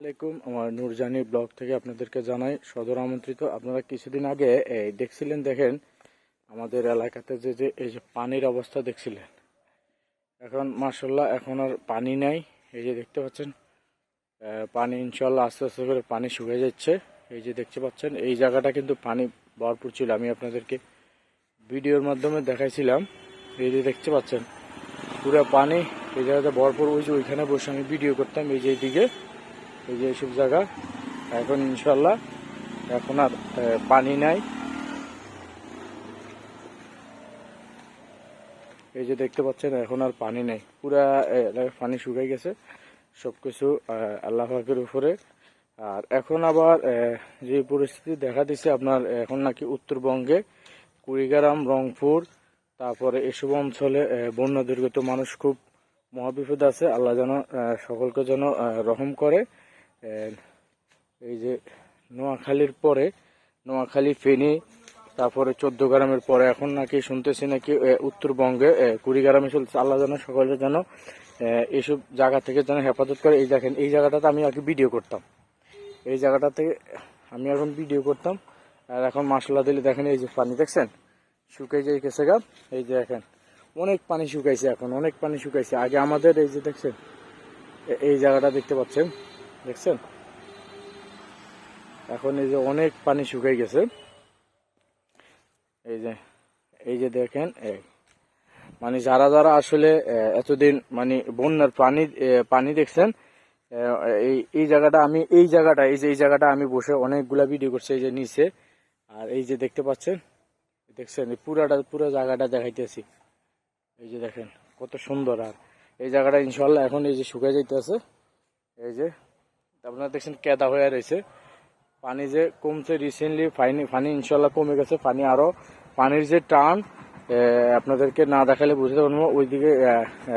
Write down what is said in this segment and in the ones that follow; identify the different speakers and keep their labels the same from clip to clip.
Speaker 1: আসসালামাইকুম আমার নূরজানি ব্লগ থেকে আপনাদেরকে জানাই সদর আমন্ত্রিত। আপনারা কিছুদিন আগে এই দেখছিলেন, দেখেন, আমাদের এলাকাতে যে যে, এই যে পানির অবস্থা দেখছিলেন। এখন মার্শাল্লাহ এখন আর পানি নাই। এই যে দেখতে পাচ্ছেন পানি ইনশাল্লাহ আস্তে আস্তে করে পানি শুকিয়ে যাচ্ছে। এই যে দেখতে পাচ্ছেন, এই জায়গাটা কিন্তু পানি ভরপুর ছিল। আমি আপনাদেরকে ভিডিওর মাধ্যমে দেখাইছিলাম। এই যে দেখতে পাচ্ছেন, পুরো পানি এই জায়গাতে ভরপুর। ওই যে ওইখানে বসে আমি ভিডিও করতাম, এই যে এইদিকে। এই যে এইসব জায়গা। এখন ইনশাল্লাহ এখন আর পানি নাই। এই যে দেখতে পাচ্ছেন এখন আর পানি নেই। পুরা পানি শুকাই গেছে। সবকিছু আহ, আল্লাহ পাকের উপরে। আর এখন আবার যে পরিস্থিতি দেখা দিচ্ছে আপনার এখন নাকি উত্তরবঙ্গে কুড়িগ্রাম রংপুর তারপরে এসব অঞ্চলে বন্যা দুর্গত মানুষ খুব মহাবিপদ আছে। আল্লাহ যেন সকলকে যেন রহম করে। এই যে নোয়াখালীর পরে, নোয়াখালী, ফেনী, তারপরে চোদ্দ গ্রামের পরে এখন নাকি শুনতেছি নাকি উত্তরবঙ্গে কুড়িগ্রামে চলছে। আল্লাহ যেন সকলে যেন এইসব জায়গা থেকে যেন হেফাজত করে। এই দেখেন, এই জায়গাটাতে আমি আগে ভিডিও করতাম। এই জায়গাটা থেকে আমি এখন ভিডিও করতাম। আর এখন মাসাল্লাহ দিলে দেখেন, এই যে পানি দেখছেন? শুকাই যাই গেছে গা। এই যে দেখেন, অনেক পানি শুকাইছে এখন, অনেক পানি শুকাইছে। আগে আমাদের এই যে দেখছেন এই জায়গাটা দেখতে পাচ্ছেন? দেখছেন? এখন এই যে অনেক পানি শুকাই গেছে। এই যে এই যে দেখেন, এই মানে যারা যারা আসলে এতদিন মানে বন্যার পানি পানি দেখছেন এই এই জায়গাটা আমি, এই জায়গাটা, এই যে, এই জায়গাটা আমি বসে অনেকগুলা ভিডিও করছি, এই যে নিচে। আর এই যে দেখতে পাচ্ছেন, দেখছেন, এই পুরাটা, পুরো জায়গাটা দেখাইতেছি। এই যে দেখেন, কত সুন্দর। আর এই জায়গাটা ইনশাল্লাহ এখন এই যে শুকিয়ে যাইতেছে। এই যে আপনারা দেখছেন কেদা হয়ে রয়েছে। পানি যে কমছে রিসেন্টলি পানি পানি ইনশাল্লাহ কমে গেছে। পানি আরও পানির যে টান আপনাদেরকে না দেখালে বুঝতে পারব ওইদিকে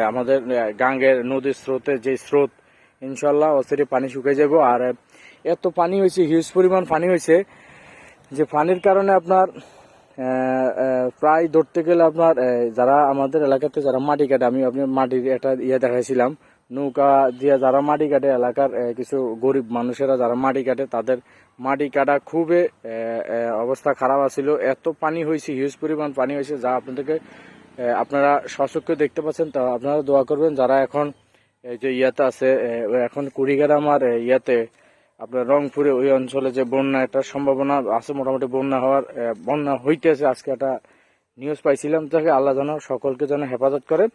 Speaker 1: আমাদের গাঙ্গের নদীর স্রোতের যে স্রোত ইনশাল্লাহ অস্থিরে পানি শুকিয়ে যাব। আর এত পানি হয়েছে হিউজ পরিমাণ পানি হয়েছে যে পানির কারণে আপনার প্রায় ধরতে গেলে আপনার যারা আমাদের এলাকাতে যারা মাটি কাটে, আমি আপনি মাটির একটা ইয়ে দেখাইছিলাম। নৌকা দিয়ে যারা মাটি কাটে, এলাকার কিছু গরিব মানুষেরা যারা মাটি কাটে, তাদের মাটি কাটা খুবই অবস্থা খারাপ আছিল। এত পানি হয়েছে হিউজ পরিমাণ পানি হয়েছে, যা আপনাদেরকে আপনারা সচক্ষে দেখতে পাচ্ছেন। তা আপনারা দোয়া করবেন, যারা এখন এই যে ইয়াতে আছে এখন কুড়িগ্রাম আর ইয়াতে আপনার রংপুরে, ওই অঞ্চলে যে বন্যা, একটা সম্ভাবনা আছে, মোটামুটি বন্যা হওয়ার বন্যা হইতেছে। আজকে একটা নিউজ পাইছিলাম তাকে আল্লাহ যেন সকলকে যেন হেফাজত করে,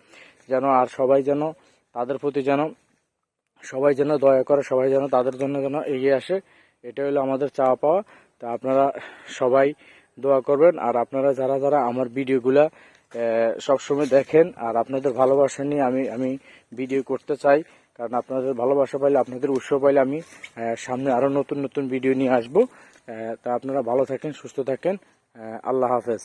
Speaker 1: যেন আর সবাই যেন তাদের প্রতি যেন সবাই যেন দয়া করে, সবাই যেন তাদের জন্য যেন এগিয়ে আসে এটা হলো আমাদের চাওয়া পাওয়া। তা আপনারা সবাই দোয়া করবেন, আর আপনারা যারা যারা আমার ভিডিওগুলা সবসময় দেখেন, আর আপনাদের ভালোবাসা নিয়ে আমি আমি ভিডিও করতে চাই, কারণ আপনাদের ভালোবাসা পাইলে, আপনাদের উৎসব পাইলে আমি সামনে আরও নতুন নতুন ভিডিও নিয়ে আসব। তা আপনারা ভালো থাকেন, সুস্থ থাকেন। আল্লাহ হাফেজ।